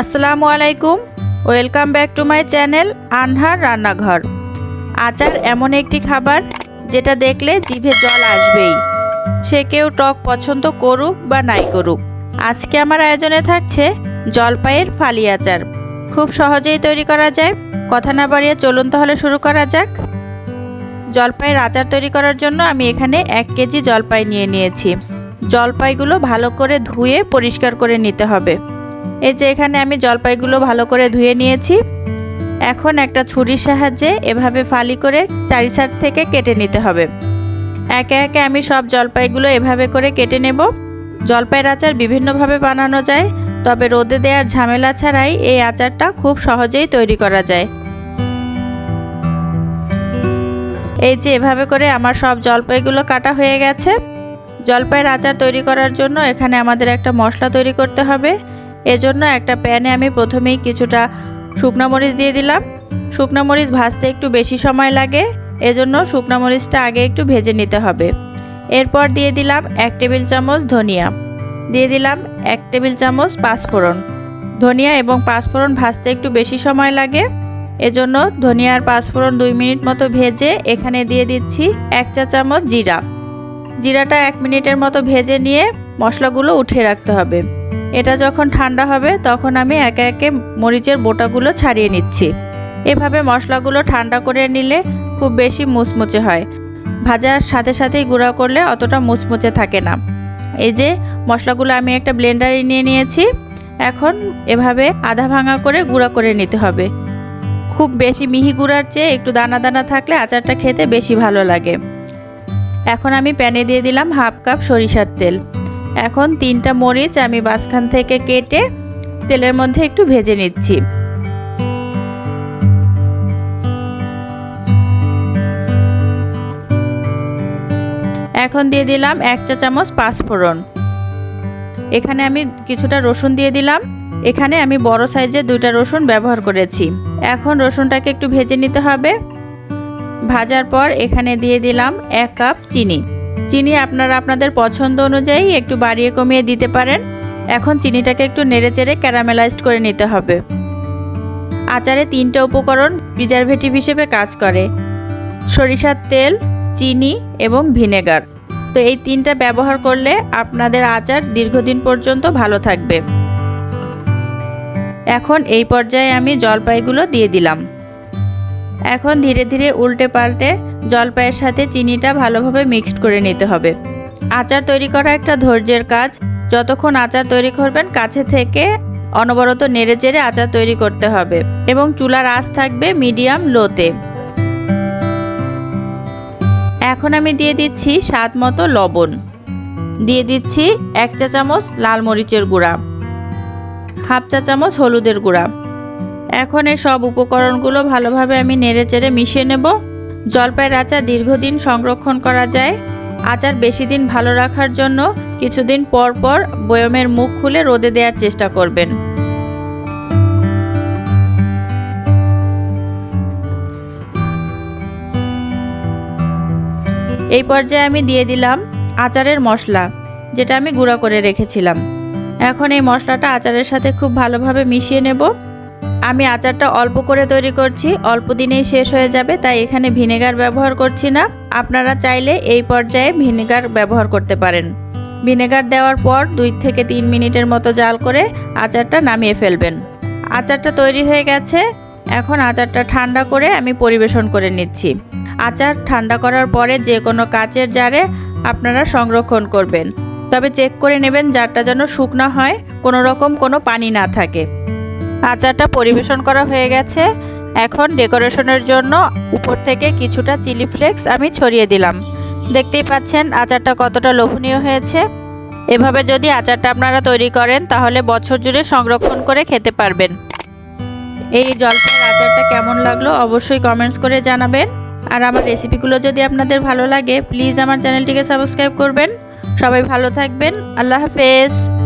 আসসালামু আলাইকুম। Welcome back to my channel Anhar রান্নাঘর। আচার এমন একটি খাবার যেটা দেখলে জিভে জল আসবেই। সে কেউ টক পছন্দ করুক বা নাই করুক। আজকে আমার আয়োজনে থাকছে জলপাইয়ের ফালি আচার। খুব সহজেই তৈরি করা যায়। কথা না বাড়িয়ে চলুন তাহলে শুরু করা যাক। জলপাইয়ের আচার তৈরি করার জন্য আমি এখানে এক কেজি জলপাই নিয়ে নিয়েছি। জলপাইগুলো ভালো করে ধুয়ে পরিষ্কার করে নিতে হবে। এই যে এখানে আমি জলপাইগুলো ভালো করে ধুয়ে নিয়েছি। এখন একটা ছুরির সাহায্যে এভাবে ফালি করে চারি সাইড থেকে কেটে নিতে হবে। একে একে আমি সব জলপাইগুলো এভাবে করে কেটে নেব। জলপাইয়ের আচার বিভিন্নভাবে বানানো যায়, তবে রোদে দেওয়ার ঝামেলা ছাড়াই এই আচারটা খুব সহজেই তৈরি করা যায়। এই যে এভাবে করে আমার সব জলপাইগুলো কাটা হয়ে গেছে। জলপাইয়ের আচার তৈরি করার জন্য এখানে আমাদের একটা মশলা তৈরি করতে হবে। এজন্য একটা প্যানে আমি প্রথমেই কিছুটা শুকনো মরিচ দিয়ে দিলাম। শুকনো মরিচ ভাজতে একটু বেশি সময় লাগে, এজন্য শুকনো মরিচটা আগে একটু ভেজে নিতে হবে। এরপর দিয়ে দিলাম এক টেবিল চামচ ধনিয়া। দিয়ে দিলাম এক টেবিল চামচ পাঁচফোড়ন। ধনিয়া এবং পাঁচফোড়ন ভাজতে একটু বেশি সময় লাগে, এজন্য ধনিয়া আর পাঁচফোড়ন দুই মিনিট মতো ভেজে এখানে দিয়ে দিচ্ছি এক চা চামচ জিরা। জিরাটা এক মিনিটের মতো ভেজে নিয়ে মশলাগুলো উঠিয়ে রাখতে হবে। এটা যখন ঠান্ডা হবে, তখন আমি একে একে মরিচের বোটাগুলো ছাড়িয়ে নিচ্ছি। এভাবে মশলাগুলো ঠান্ডা করে নিলে খুব বেশি মুচমুচে হয়। ভাজার সাথে সাথেই গুঁড়া করলে অতটা মুচমুচে থাকে না। এই যে, মশলাগুলো আমি একটা ব্লেন্ডারে নিয়ে নিয়েছি। এখন এভাবে আধা ভাঙা করে গুঁড়া করে নিতে হবে। খুব বেশি মিহি গুঁড়ার চেয়ে একটু দানা দানা থাকলে আচারটা খেতে বেশি ভালো লাগে। এখন আমি প্যানে দিয়ে দিলাম হাফ কাপ সরিষার তেল। এখন তিনটা মরিচ আমি বাসখান থেকে কেটে তেলের মধ্যে একটু ভেজে নিচ্ছি। এখন দিয়ে দিলাম এক চা চামচ পাঁচফোড়ন। এখানে আমি কিছুটা রসুন দিয়ে দিলাম। এখানে আমি বড় সাইজের দুইটা রসুন ব্যবহার করেছি। এখন রসুনটাকে একটু ভেজে নিতে হবে। ভাজার পর এখানে দিয়ে দিলাম এক কাপ চিনি। চিনি আপনারা আপনাদের পছন্দ অনুযায়ী একটু বাড়িয়ে কমিয়ে দিতে পারেন। এখন চিনিটাকে একটু নেড়েচেড়ে ক্যারামেলাইজড করে নিতে হবে। আচারে তিনটা উপকরণ প্রিজারভেটিভ হিসেবে কাজ করে। সরিষার তেল, চিনি এবং ভিনেগার। তো এই তিনটা ব্যবহার করলে আপনাদের আচার দীর্ঘদিন পর্যন্ত ভালো থাকবে। এখন এই পর্যায়ে আমি জলপাইগুলো দিয়ে দিলাম। এখন ধীরে ধীরে উল্টে পাল্টে জলপাইয়ের সাথে চিনিটা ভালোভাবে মিক্সড করে নিতে হবে। আচার তৈরি করা একটা ধৈর্যের কাজ। যতক্ষণ আচার তৈরি করবেন, কাছে থেকে অনবরত নেড়ে চেড়ে আচার তৈরি করতে হবে এবং চুলার আঁচ থাকবে মিডিয়াম লোতে। এখন আমি দিয়ে দিচ্ছি স্বাদ মতো লবণ। দিয়ে দিচ্ছি এক চা চামচ লাল মরিচের গুঁড়া, হাফ চা চামচ হলুদের গুঁড়া। এখন এই সব উপকরণগুলো ভালোভাবে আমি নেড়ে চেড়ে মিশিয়ে নেব। জলপাইয়ের আচার দীর্ঘদিন সংরক্ষণ করা যায়। আচার বেশি দিন ভালো রাখার জন্য কিছুদিন পর পর বয়মের মুখ খুলে রোদে দেওয়ার চেষ্টা করবেন। এই পর্যায়ে আমি দিয়ে দিলাম আচারের মশলা, যেটা আমি গুঁড়া করে রেখেছিলাম। এখন এই মশলাটা আচারের সাথে খুব ভালোভাবে মিশিয়ে নেব। আমি আচারটা অল্প করে তৈরি করছি, অল্প দিনেই শেষ হয়ে যাবে, তাই এখানে ভিনেগার ব্যবহার করছি না। আপনারা চাইলে এই পর্যায়ে ভিনেগার ব্যবহার করতে পারেন। ভিনেগার দেওয়ার পর দুই থেকে তিন মিনিটের মতো জাল করে আচারটা নামিয়ে ফেলবেন। আচারটা তৈরি হয়ে গেছে। এখন আচারটা ঠান্ডা করে আমি পরিবেশন করে নিচ্ছি। আচার ঠান্ডা করার পরে যে কোনো কাচের জারে আপনারা সংরক্ষণ করবেন। তবে চেক করে নেবেন জারটা যেন শুকনো হয়, কোনো রকম কোনো পানি না থাকে। আচারটা পরিবেশন করা হয়ে গেছে। এখন ডেকোরেশনের জন্য উপর থেকে কিছুটা চিলি ফ্লেক্স আমি ছড়িয়ে দিলাম। দেখতেই পাচ্ছেন আচারটা কতটা লোভনীয় হয়েছে। এভাবে যদি আচারটা আপনারা তৈরি করেন, তাহলে বছর জুড়ে সংরক্ষণ করে খেতে পারবেন। এই জলপাইয়ের আচারটা কেমন লাগল অবশ্যই কমেন্টস করে জানাবেন। আর আমার রেসিপিগুলো যদি আপনাদের ভালো লাগে প্লিজ আমার চ্যানেলটিকে সাবস্ক্রাইব করবেন। সবাই ভালো থাকবেন। আল্লাহ হাফেজ।